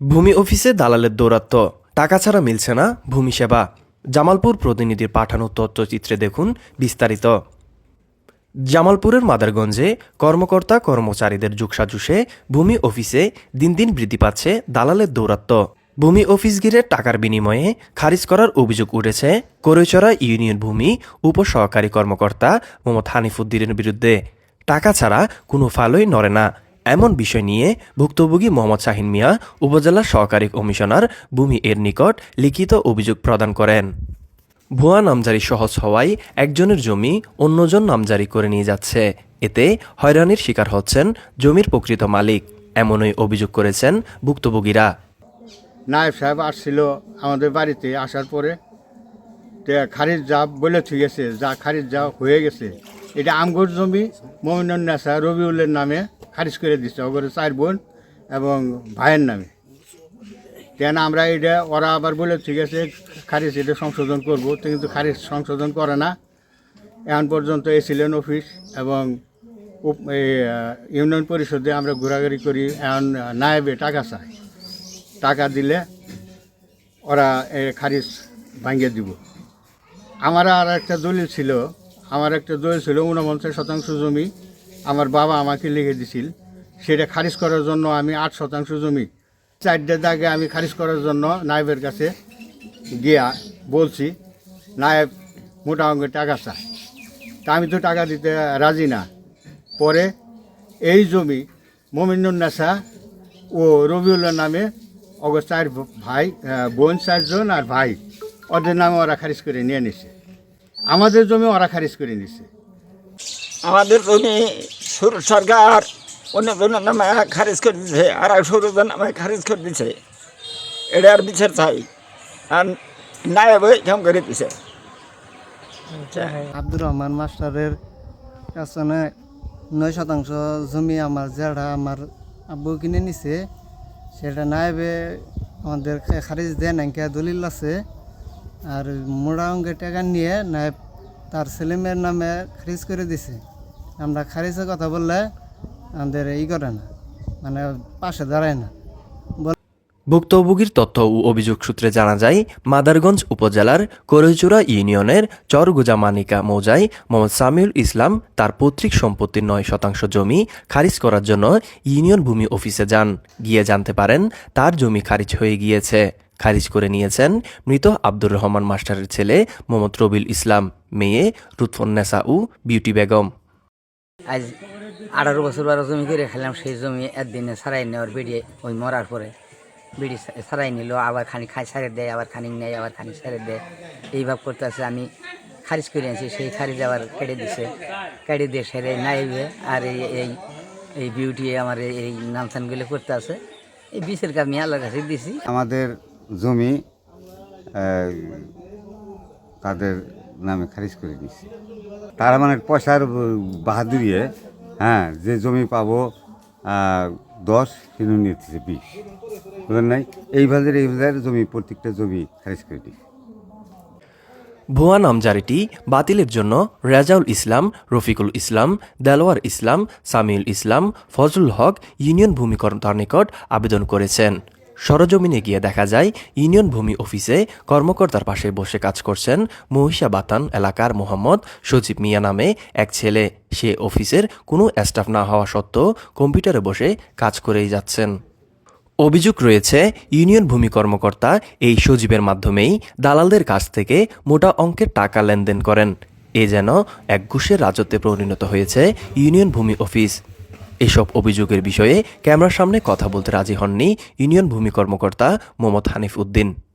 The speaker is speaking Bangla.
ভূমি অফিসে দালালের দৌরাত্ম। টাকা ছাড়া মিলছে না ভূমি সেবা। জামালপুর প্রতিনিধির পাঠানো তথ্যচিত্রে দেখুন বিস্তারিত। জামালপুরের মাদারগঞ্জে কর্মকর্তা কর্মচারীদের যুগসাজুসে ভূমি অফিসে দিন দিন বৃদ্ধি পাচ্ছে দালালের দৌরাত্ম। ভূমি অফিস ঘিরে টাকার বিনিময়ে খারিজ করার অভিযোগ উঠেছে করৈচড়া ইউনিয়ন ভূমি উপসহকারী কর্মকর্তা মোহাম্মদ হানিফুদ্দিনের বিরুদ্ধে। টাকা ছাড়া কোনো ফালই নড়ে না। এমন বিষয় নিয়ে ভুক্তভোগী মোহাম্মদ শাহিন মিয়া, উপজেলা সহকারী কমিশনার ভূমি এর নিকট লিখিত অভিযোগ প্রদান করেন। ভুয়া নামজারি সহজ হওয়ায় একজনের জমি অন্যজন নামজারি করে নিয়ে যাচ্ছে। এতে হয়রানির শিকার হচ্ছেন জমির প্রকৃত মালিক, এমনই অভিযোগ করেছেন ভুক্তভোগীরা। নায়েব সাহেব আসছিল আমাদের বাড়িতে আসার পরে। খারিজ যা বলে আছে, যা খারিজ যা হয়ে গেছে। এটা আমগর জমি, মমিনুন নেসা রবিউলের নামে। খারিজ করে দিচ্ছে, ওগরে চার বোন এবং ভাইয়ের নামে। কেন আমরা এটা, ওরা আবার বলে, ঠিক আছে, খারিজ এটা সংশোধন করব। কিন্তু খারিজ সংশোধন করে না। এখন পর্যন্ত এসিলেন অফিস এবং ইউনিয়ন পরিষদে আমরা ঘোরাঘুরি করি। এখন নায়েবে টাকা চায়। টাকা দিলে ওরা এ খারিজ ভাঙিয়ে দিব। আমার আর একটা দলিল ছিল, আমার একটা দলিল ছিল ঊনপঞ্চাশ শতাংশ জমি আমার বাবা আমাকে লিখে দিছিল। সেটা খারিজ করার জন্য আমি আট শতাংশ জমি, চারটে দাগে আমি খারিজ করার জন্য নায়েবের কাছে গিয়া বলছি, নায়েব মোটা অঙ্কের টাকা চায়। তা আমি তো টাকা দিতে রাজি না। পরে এই জমি মমিনুন নেশা ও রবিউল্লাহ নামে অগর চার ভাই বোন চারজন আর ভাই, ওদের নামে ওরা খারিজ করে নিয়ে নিছে। আমাদের জমি ওরা খারিজ করে নিছে। আমাদের জমি সরকার। অন্যজনের নামে খারিজ করে দিছে আর সুরজনের নামে খারিজ করে দিছে। এটা আর বিচার চাই। আর নায়ব কাম করে দিছে। আব্দুর রহমান মাস্টারের কাছে নয় শতাংশ জমি আমার যেটা আমার আব্বু কিনে নিছে। সেটা নাইবে আমাদের খারিজ দেয় নাকি দলিল আছে। আর মোড়া অঙ্কের টাকা নিয়ে নাইব তার ছেলেমেয়ের নামে খারিজ করে দিছে। আমরা খারিজের কথা বললে আমাদের ই করে না মানে পাশে দাঁড়ায় না। ভুক্তভোগীর তথ্য ও অভিযোগ সূত্রে জানা যায়, মাদারগঞ্জ উপজেলার করৈচুরা ইউনিয়নের চরগুজা মানিকা মৌজায় মোহাম্মদ সামিউল ইসলাম তার পৈতৃক সম্পত্তির নয় শতাংশ জমি খারিজ করার জন্য ইউনিয়ন ভূমি অফিসে যান। গিয়ে জানতে পারেন, তার জমি খারিজ হয়ে গিয়েছে। খারিজ করে নিয়েছেন মৃত আব্দুর রহমান মাস্টারের ছেলে মোহাম্মদ রবিল ইসলাম, মেয়ে রুৎফন্নেসা উ বিউটি বেগম। আজ আঠারো বছর বারো জমি করে খেলাম, সেই জমি একদিনে সারাই নেওয়ার বেরিয়ে ওই মরার পরে বিড়ি সারাই নিল, আবার খানি খাই সারে দেয়, আবার খানিক নেয়, আবার খানিক সারে দেয়। এইভাবে করতে আছে, আমি খারিজ করে আনছি, সেই খারিজ আবার কেটে দিছে। কেটে দিয়ে সেরে নাইবে, আর এই এই এই বিউটি আমার এই- এই নাম টানগুলো করতে আছে। এই বিচের কাজ আমি আল্লাহর কাছে দিছি। আমাদের জমি তাদের নামে খারিজ করে দিচ্ছে তারা মানে পয়সার বাহাদুরিয়ে হ্যাঁ যে জমি পাবো দশ কিনে নিতেছে বিশ। বুঝলেন নাই? এইভাবে এইভাবে জমি, প্রত্যেকটা জমি খারিজ করে দিচ্ছে ভুয়া নামজারিটি বাতিলের জন্য রেজাউল ইসলাম, রফিকুল ইসলাম, দেলোয়ার ইসলাম, সামিউল ইসলাম, ফজলুল হক ইউনিয়ন ভূমি কর্মকর্তার নিকট আবেদন করেছেন। সরজমিনে গিয়ে দেখা যায়, ইউনিয়ন ভূমি অফিসে কর্মকর্তার পাশে বসে কাজ করছেন মহিষা বাতান এলাকার মোহাম্মদ সজীব মিয়া নামে এক ছেলে। সে অফিসের কোনো স্টাফ না হওয়া সত্ত্বেও কম্পিউটারে বসে কাজ করেই যাচ্ছেন। অভিযোগ রয়েছে, ইউনিয়ন ভূমি কর্মকর্তা এই সজীবের মাধ্যমেই দালালদের কাছ থেকে মোটা অঙ্কের টাকা লেনদেন করেন। এ যেন এক ঘুষের রাজত্বে পরিণত হয়েছে ইউনিয়ন ভূমি অফিস। এসব অভিযোগের বিষয়ে ক্যামেরার সামনে কথা বলতে রাজি হননি ইউনিয়ন ভূমি কর্মকর্তা মোহাম্মদ হানিফ উদ্দিন।